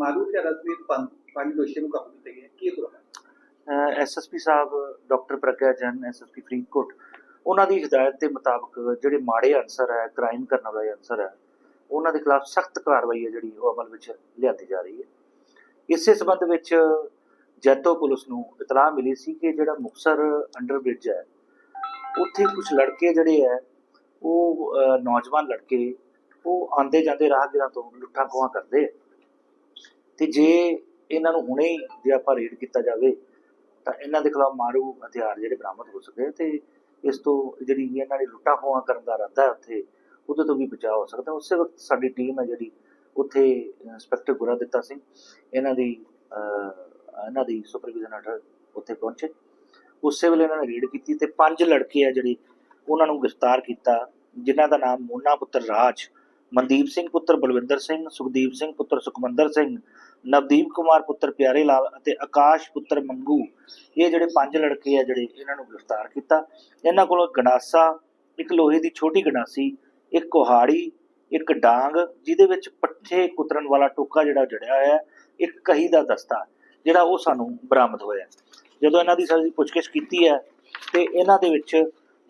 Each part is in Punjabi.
ਮਾਰੂ ਹਥਿਆਰਾਂ ਸਮੇਤ ਪੰਜ ਪੰਜ ਦੋਸ਼ੀਆਂ ਨੂੰ ਕਾਬੂ ਕੀਤਾ ਕੀ SSP sahib, doctor Pragya Jain SSP Faridkot, ਉਹਨਾਂ ਦੀ ਹਦਾਇਤ ਦੇ ਮੁਤਾਬਕ ਜਿਹੜੇ ਮਾੜੇ ਅਨਸਰ ਹੈ ਕ੍ਰਾਈਮ ਕਰਨ ਵਾਲੇ ਅਨਸਰ ਹੈ, ਉਹਨਾਂ ਦੇ ਖਿਲਾਫ ਸਖਤ ਕਾਰਵਾਈ ਹੈ ਜਿਹੜੀ ਉਹ ਅਮਲ ਵਿੱਚ ਲਿਆਂਦੀ ਜਾ ਰਹੀ ਹੈ। ਇਸੇ ਸਬੰਧ ਵਿੱਚ ਜੈਤੋ ਪੁਲਿਸ ਨੂੰ ਇਤਲਾਹ ਮਿਲੀ ਸੀ ਕਿ ਜਿਹੜਾ ਮੁਕਸਰ ਅੰਡਰ ਬ੍ਰਿਜ ਹੈ, ਉੱਥੇ ਕੁਝ ਲੜਕੇ ਜਿਹੜੇ ਹੈ, ਉਹ ਨੌਜਵਾਨ ਲੜਕੇ, ਉਹ ਆਂਦੇ ਜਾਂਦੇ ਰਾਹਗੀਰਾਂ ਤੋਂ ਲੁੱਟਾਂ ਖੋਹਾਂ ਕਰਦੇ ਆ। ਤੇ ਜੇ ਇਹਨਾਂ ਨੂੰ ਹੁਣੇ ਹੀ ਜੇ ਆਪਾਂ ਰੇਡ ਕੀਤਾ ਜਾਵੇ, ਤਾਂ ਇਹਨਾਂ ਦੇ ਖਿਲਾਫ ਮਾਰੂ ਹਥਿਆਰ ਜਿਹੜੇ ਬਰਾਮਦ ਹੋ ਸਕੇ ਤੇ ਇਸ ਤੋਂ ਜਿਹੜੀ ਇਹਨਾਂ ਨੇ ਲੁੱਟਾਂ ਖੋਹਾਂ ਕਰਨ ਦਾ ਇਰਾਦਾ ਹੈ ਉੱਥੇ, ਉਹਦੇ ਤੋਂ ਵੀ ਬਚਾਅ ਹੋ ਸਕਦਾ। ਉਸੇ ਵਕਤ ਸਾਡੀ ਟੀਮ ਹੈ ਜਿਹੜੀ ਉੱਥੇ ਇੰਸਪੈਕਟਰ ਗੁਰਾ ਦਿੱਤਾ ਸਿੰਘ ਇਹਨਾਂ ਦੀ ਇਹਨਾਂ ਦੀ ਸੁਪਰਵਿਜ਼ਨ ਹੇਠ ਉੱਥੇ ਪਹੁੰਚੇ। ਉਸੇ ਵੇਲੇ ਇਹਨਾਂ ਨੇ ਰੇਡ ਕੀਤੀ ਤੇ ਪੰਜ ਲੜਕੇ ਆ ਜਿਹੜੇ ਉਹਨਾਂ ਨੂੰ ਗ੍ਰਿਫਤਾਰ ਕੀਤਾ, ਜਿਨ੍ਹਾਂ ਦਾ ਨਾਮ ਮੋਨਾ ਪੁੱਤਰ ਰਾਜ ਮਨਦੀਪ ਸਿੰਘ ਪੁੱਤਰ ਬਲਵਿੰਦਰ ਸਿੰਘ, ਸੁਖਦੀਪ ਸਿੰਘ ਪੁੱਤਰ ਸੁਖਮੰਦਰ ਸਿੰਘ, ਨਵਦੀਪ ਕੁਮਾਰ ਪੁੱਤਰ ਪਿਆਰੇ ਲਾਲ ਅਤੇ ਆਕਾਸ਼ ਪੁੱਤਰ ਮੰਗੂ। ਇਹ ਜਿਹੜੇ ਪੰਜ ਲੜਕੇ ਆ ਜਿਹੜੇ ਇਹਨਾਂ ਨੂੰ ਗ੍ਰਿਫਤਾਰ ਕੀਤਾ। ਇਹਨਾਂ ਕੋਲੋਂ ਗਣਾਸਾ ਇੱਕ ਲੋਹੇ ਦੀ ਛੋਟੀ ਗਣਾਸੀ ਇੱਕ ਕੁਹਾੜੀ, ਇੱਕ ਡਾਂਗ, ਜਿਹਦੇ ਵਿੱਚ ਪੱਠੇ ਕੁਤਰਨ ਵਾਲਾ ਟੋਕਾ ਜਿਹੜਾ ਜੜਿਆ ਹੋਇਆ, ਇੱਕ ਕਹੀ ਦਾ ਦਸਤਾ, ਜਿਹੜਾ ਉਹ ਸਾਨੂੰ ਬਰਾਮਦ ਹੋਇਆ। ਜਦੋਂ ਇਹਨਾਂ ਦੀ ਸਾਡੀ ਪੁੱਛਗਿੱਛ ਕੀਤੀ ਹੈ ਤੇ ਇਹਨਾਂ ਦੇ ਵਿੱਚ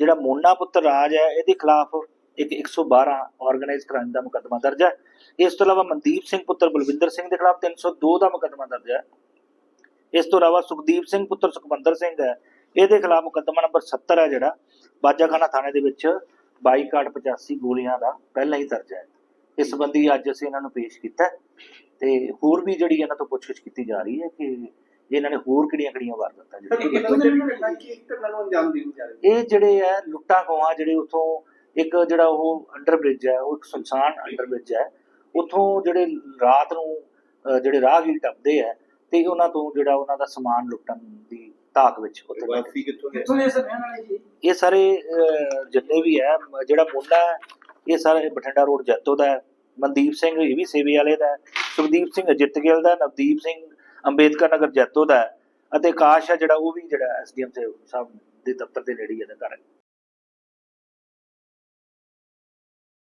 ਜਿਹੜਾ ਮੋਨਾ ਪੁੱਤਰ ਰਾਜ ਹੈ, ਇਹਦੇ ਖਿਲਾਫ ਇੱਕ 112 ਆਰਗੇਨਾਈਜ਼ ਕ੍ਰਾਈਮ ਦਾ ਮੁਕੱਦਮਾ ਦਰਜ ਹੈ। ਇਸ ਤੋਂ ਇਲਾਵਾ ਮਨਦੀਪ ਸਿੰਘ ਪੁੱਤਰ ਬਲਵਿੰਦਰ ਸਿੰਘ ਦੇ ਖਿਲਾਫ 302 ਦਾ ਮੁਕੱਦਮਾ ਦਰਜ ਹੈ। ਇਸ ਤੋਂ ਇਲਾਵਾ ਸੁਖਦੀਪ ਸਿੰਘ ਪੁੱਤਰ ਸੁਖਮੰਦਰ ਸਿੰਘ ਹੈ। ਇਹਦੇ ਖਿਲਾਫ ਮੁਕੱਦਮਾ ਨੰਬਰ 70 ਹੈ ਜਿਹੜਾ ਬਾਜਾਖਾਨਾ ਥਾਣੇ ਦੇ ਵਿੱਚ 2285 ਗੋਲੀਆਂ ਦਾ ਪਹਿਲਾਂ ਹੀ ਦਰਜ ਹੈ। ਇਸ ਸੰਬੰਧੀ ਅੱਜ ਅਸੀਂ ਇਹਨਾਂ ਨੂੰ ਪੇਸ਼ ਕੀਤਾ ਤੇ ਹੋਰ ਵੀ ਜਿਹੜੀ ਇਹਨਾਂ ਤੋਂ ਪੁੱਛਗਿੱਛ ਕੀਤੀ ਜਾ ਰਹੀ ਹੈ ਕਿ ਇਹਨਾਂ ਨੇ ਹੋਰ ਕਿਹੜੀਆਂ ਕਿਹੜੀਆਂ ਵਾਰਦਾਤਾਂ ਜਿਹੜੀਆਂ ਇਹ ਜਿਹੜੇ ਹੈ ਲੁੱਟਾਂ ਖੋਹਾਂ ਜਿਹੜੇ ਉਥੋਂ ਇੱਕ ਜਿਹੜਾ ਉਹ ਅੰਡਰ ਬ੍ਰਿਜ ਹੈ ਉਹ ਇੱਕ ਸੁਨਸਾਨ ਅੰਡਰ ਬ੍ਰਿਜ ਹੈ। ਉਥੋਂ ਜਿਹੜੇ ਰਾਤ ਨੂੰ ਜਿਹੜੇ ਰਾਹਗੀਰ ਟੱਪਦੇ ਆ ਤੇ ਉਹਨਾਂ ਤੋਂ ਜਿਹੜਾ ਉਹਨਾਂ ਦਾ ਸਮਾਨ ਲੁੱਟਣ ਦੀ ਤਾਕ ਵਿੱਚ ਉੱਥੇ। ਵਾਪਸੀ ਕਿੱਥੋਂ ਕਿੱਥੋਂ ਦੇ ਸਰ ਰਹਿਣ ਵਾਲੇ ਜੀ? ਇਹ ਸਾਰੇ ਜਿੰਨੇ ਵੀ ਹੈ ਜਿਹੜਾ ਮੁੰਡਾ ਹੈ ਇਹ ਸਾਰਾ ਬਠਿੰਡਾ ਰੋਡ ਜੈਤੋ ਦਾ ਹੈ ਮਨਦੀਪ ਸਿੰਘ ਇਹ ਵੀ ਸੇਵੇ ਵਾਲੇ ਦਾ ਹੈ ਸੁਖਦੀਪ ਸਿੰਘ ਅਜਿੱਤ ਗਿੱਲ ਦਾ ਹੈ, ਨਵਦੀਪ ਸਿੰਘ ਅੰਬੇਦਕਰ ਨਗਰ ਜੈਤੋ ਦਾ ਹੈ ਅਤੇ ਆਕਾਸ਼ ਹੈ ਜਿਹੜਾ ਉਹ ਵੀ ਜਿਹੜਾ ਐਸਡੀਐਮ ਸਾਹਿਬ ਦੇ ਦਫ਼ਤਰ ਦੇ ਨੇੜੇ ਹੀ ਇਹਦਾ ਘਰ ਹੈ।